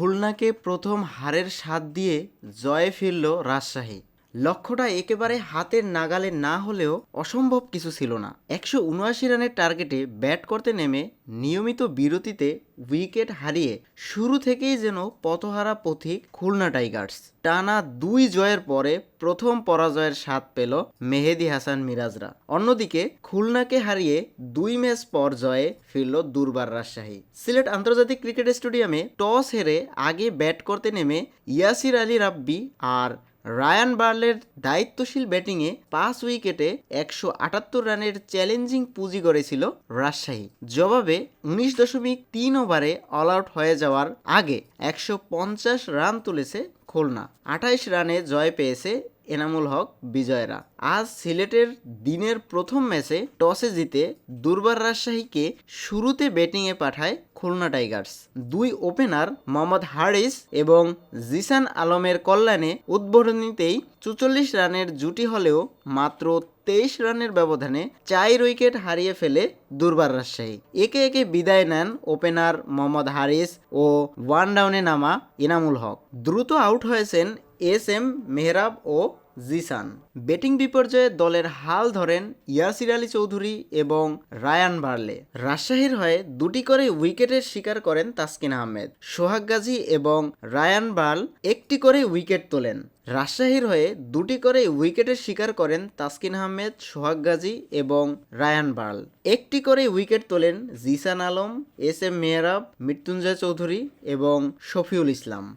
খুলনাকে প্রথম হারের স্বাদ দিয়ে জয়ে ফিরল রাজশাহী। লক্ষ্যটা একেবারে হাতের নাগালে না হলেও অসম্ভব কিছু ছিল না। একশো উনআশি রানের টার্গেটে ব্যাট করতে নেমে নিয়মিত বিরতিতে উইকেট হারিয়ে শুরু থেকেই যেন পথহারা পথিক খুলনা টাইগার্স। টানা দুই জয়ের পরে প্রথম পরাজয়ের স্বাদ পেল মেহেদি হাসান মিরাজরা। অন্যদিকে খুলনাকে হারিয়ে দুই ম্যাচ পর জয়ে ফিরল দুর্বার রাজশাহী। সিলেট আন্তর্জাতিক ক্রিকেট স্টেডিয়ামে টস হেরে আগে ব্যাট করতে নেমে ইয়াসির আলী রাব্বি আর রায়ান বার্লের দায়িত্বশীল ব্যাটিংয়ে পাঁচ উইকেটে একশো আটাত্তর রানের চ্যালেঞ্জিং পুঁজি গড়েছিল রাজশাহী। জবাবে উনিশ দশমিক তিন ওভারে অল আউট হয়ে যাওয়ার আগে একশো পঞ্চাশ রান তুলেছে খুলনা। আঠাইশ রানে জয় পেয়েছে এনামুল হক, বিজয়রা। আজ সিলেটের দিনের প্রথম ম্যাচে টসে জিতে দুর্বার রাজশাহীকে শুরুতে ব্যাটিংয়ে পাঠায় খুলনা টাইগার্স। দুই ওপেনার মোহাম্মদ হারিস এবং জিসান আলমের কল্যাণে উদ্বোধনীতেই চুচল্লিশ রানের জুটি হলেও মাত্র তেইশ রানের ব্যবধানে চার উইকেট হারিয়ে ফেলে দুর্বার রাজশাহী। একে একে বিদায় নেন ওপেনার মোহাম্মদ হারিস ও ওয়ান ডাউনে নামা ইনামুল হক। দ্রুত আউট হয়েছেন এস এম মেহরাব ও জিসান। ব্যাটিং বিপর্যয়ে দলের হাল ধরেন ইয়াসির আলী চৌধুরী এবং রায়ান বার্লে। রাজশাহীর হয়ে দুটি করে উইকেটের শিকার করেন তাসকিন আহমেদ। সোহাগ গাজী এবং রায়ান বার্ল একটি করে উইকেট তোলেন। রাজশাহীর হয়ে দুটি করে উইকেটের শিকার করেন তাসকিন আহমেদ, সোহাগ গাজী এবং রায়ান বার্ল। একটি করে উইকেট তোলেন জিসান আলম, এস এম মেহরাব, মৃত্যুঞ্জয় চৌধুরী এবং শফিউল ইসলাম।